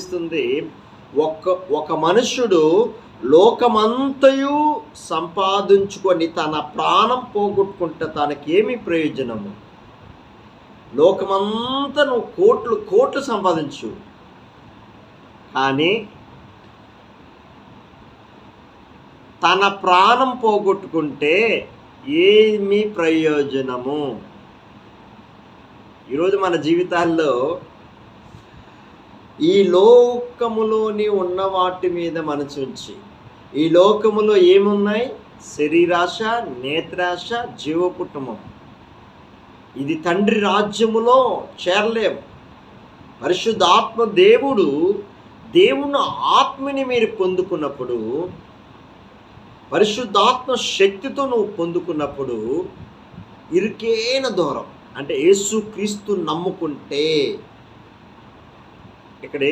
ఇస్తుంది ఒక ఒక మనుషుడు లోకమంతయు సంపాదించుకొని తన ప్రాణం పోగొట్టుకుంటే తనకేమి ప్రయోజనము? లోకమంతా నువ్వు కోట్లు కోట్లు సంపాదించు. కానీ తన ప్రాణం పోగొట్టుకుంటే ఏమి ప్రయోజనము? ఈరోజు మన జీవితాల్లో ఈ లోకములోని ఉన్న వాటి మీద మనసుంచి ఈ లోకములో ఏమున్నాయి? శరీరాశ నేత్రాశ జీవ కుటుంబం ఇది తండ్రి రాజ్యములో చేరలేము. పరిశుద్ధాత్మ దేవుడు దేవుని ఆత్మని మీరు పొందుకున్నప్పుడు పరిశుద్ధాత్మ శక్తితో నువ్వు పొందుకున్నప్పుడు ఇరుకేన దూరం. అంటే యేసు క్రీస్తు నమ్ముకుంటే ఇక్కడ